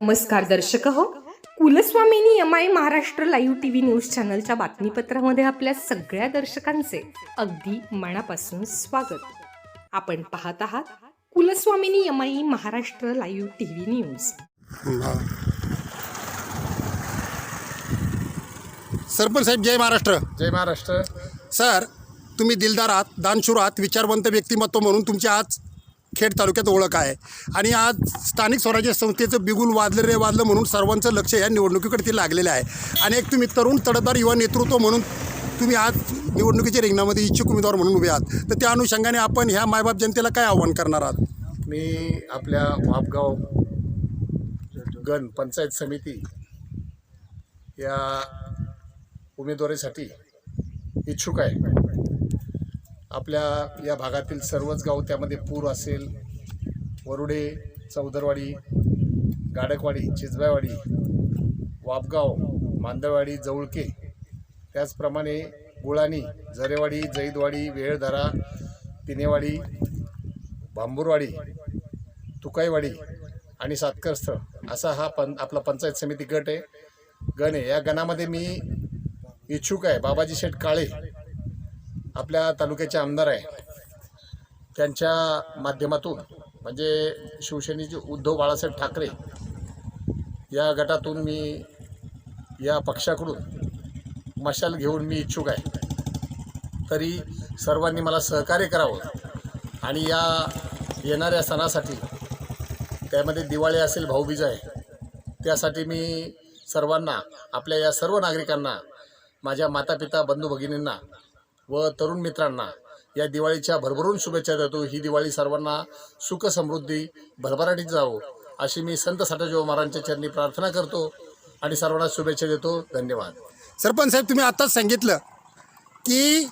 नमस्कार दर्शक हो. Kulswamini M I Maharashtra live T V news चॅनलच्या बातमीपत्रामध्ये आपल्या सगळ्या दर्शकांचे अगदी मनापासून स्वागत. आपण पाहत आहात Kulswamini M I Maharashtra live T V news. Sarpanch साहेब जय महाराष्ट्र. जय महाराष्ट्र. सर तुम्ही दिलदार आहात दानशूर आहात विचारवंत व्यक्तिमत्व म्हणून तुमची आज खेड तालुक्यात ओळख आहे. आणि आज स्थानिक स्वराज्य संस्थेचं बिगुल वाजलं रे वाजलं म्हणून सर्वांचं लक्ष या निवडणुकीकडे ते लागलेलं आहे. आणि एक तुम्ही तरुण तडफदार युवा नेतृत्व म्हणून तुम्ही आज निवडणुकीच्या रिंगणामध्ये इच्छुक उमेदवार म्हणून उभे आहात. तर त्या अनुषंगाने आपण ह्या मायबाप जनतेला काय आव्हान करणार आहात? मी आपल्या वापगाव गण पंचायत समिती या उमेदवारीसाठी इच्छुक आहे. आपल्या या भागातील सर्वच गाव त्यामध्ये पूर असेल. वरुडे चौदरवाडी गाडकवाडी चिजबायवाडी वापगाव मांदळवाडी जवळके. त्याचप्रमाणे गुळाणी झरेवाडी जैदवाडी वेळधरा तिनेवाडी भांबूरवाडी तुकाईवाडी आणि सातकरस्थळ असा हा पं आपला पंचायत समिती गट आहे. गण आहे. या गणामध्ये मी इच्छुक आहे. बाबाजी शेठ काळे. आपल्या तालुक्याचे आमदार आहे. त्यांच्या माध्यमातून म्हणजे शिवसेनेचे उद्धव बाळासाहेब ठाकरे या गटातून मी या पक्षाकडून मशाल घेऊन मी इच्छुक आहे. तरी सर्वांनी मला सहकार्य करावं आणि या येणाऱ्या सणासाठी त्यामध्ये दिवाळी असेल भाऊबीज आहे त्यासाठी मी सर्वांना आपल्या या सर्व नागरिकांना माझ्या मातापिता बंधू भगिनींना व तरुण मित्रांना या दिवाळीच्या भरभरून शुभेच्छा देतो. ही दिवाळी सर्वांना सुख समृद्धी भरभराटीत जावो अशी मी संत साठाजीव महाराजांच्या चरणी प्रार्थना करतो आणि सर्वांना शुभेच्छा देतो. धन्यवाद. सरपंच साहेब तुम्ही आत्ताच सांगितलं की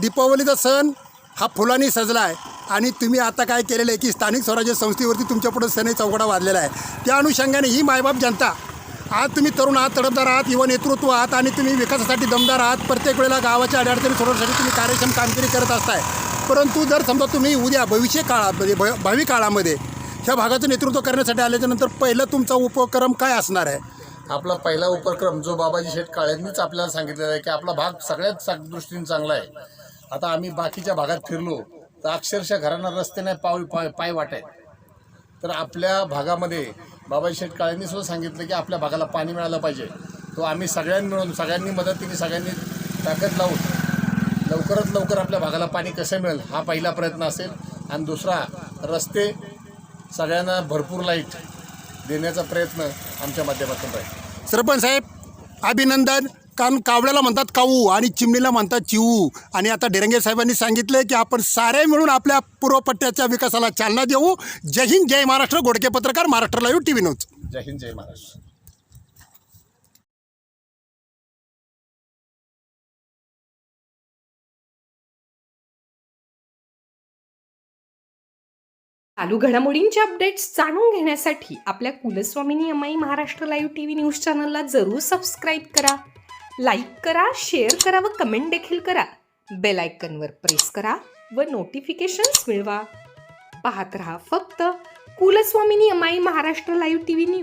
दीपावलीचा सण हा फुलांनी सजला आहे आणि तुम्ही आता काय केलेलं आहे की स्थानिक स्वराज्य संस्थेवरती तुमच्यापुढं सण चौघडा वाजलेला आहे. त्या अनुषंगाने ही मायबाप जनता आज तुम्ही तरुण आहात तडफदार आहात युवा नेतृत्व आहात आणि तुम्ही विकासासाठी दमदार आहात. प्रत्येक वेळेला गावाच्या अडचणी सोडवण्यासाठी तुम्ही कार्यक्षम कामगिरी करत असताय. परंतु जर समजा तुम्ही उद्या भविष्य काळात म्हणजे भ भावी काळामध्ये ह्या भागाचं नेतृत्व करण्यासाठी आल्याच्यानंतर पहिलं तुमचा उपक्रम काय असणार आहे? आपला पहिला उपक्रम जो बाबाजी शेठ काळेंनीच आपल्याला सांगितलेला आहे की आपला भाग सगळ्यात दृष्टीने चांगला आहे. आता आम्ही बाकीच्या भागात फिरलो तर अक्षरशः घरांना रस्ते नाही पाव पाय पाय वाट तर आपल्या भागामध्ये बाबाजी शेठ काळेंनी सुद्धा सांगितलं की आपल्या भागाला पाणी मिळालं पाहिजे. तो आम्ही सगळ्यांनी मिळून सगळ्यांनी मदतीने सगळ्यांनी ताकद लावून लवकरात लवकर आपल्या भागाला पाणी कसं मिळेल हा पहिला प्रयत्न असेल. आणि दुसरा रस्ते सगळ्यांना भरपूर लाइट देण्याचा प्रयत्न आमच्या माध्यमातून राहील. सरपंच साहेब अभिनंदन. कारण कावड्याला म्हणतात काऊ आणि चिमणीला म्हणतात चिवू आणि आता डेरंगे साहेबांनी सांगितलं की आपण सारे मिळून आपल्या पूर्वपट्ट्याच्या विकासाला चालना देऊ. जय हिंद जय महाराष्ट्र. गोडके पत्रकार Maharashtra live T V news जय हिंद जय महाराष्ट्र. चालू घडामोडींचे अपडेट्स जाणून घेण्यासाठी आपल्या Kulswamini I Maharashtra live T V news चॅनलला जरूर सबस्क्राईब करा. लाईक करा शेअर करा व कमेंट देखील करा. बेल आयकनवर प्रेस करा व नोटिफिकेशन्स मिळवा. पाहत रहा फक्त कुलस्वामिनी अमाई I Maharashtra live T V news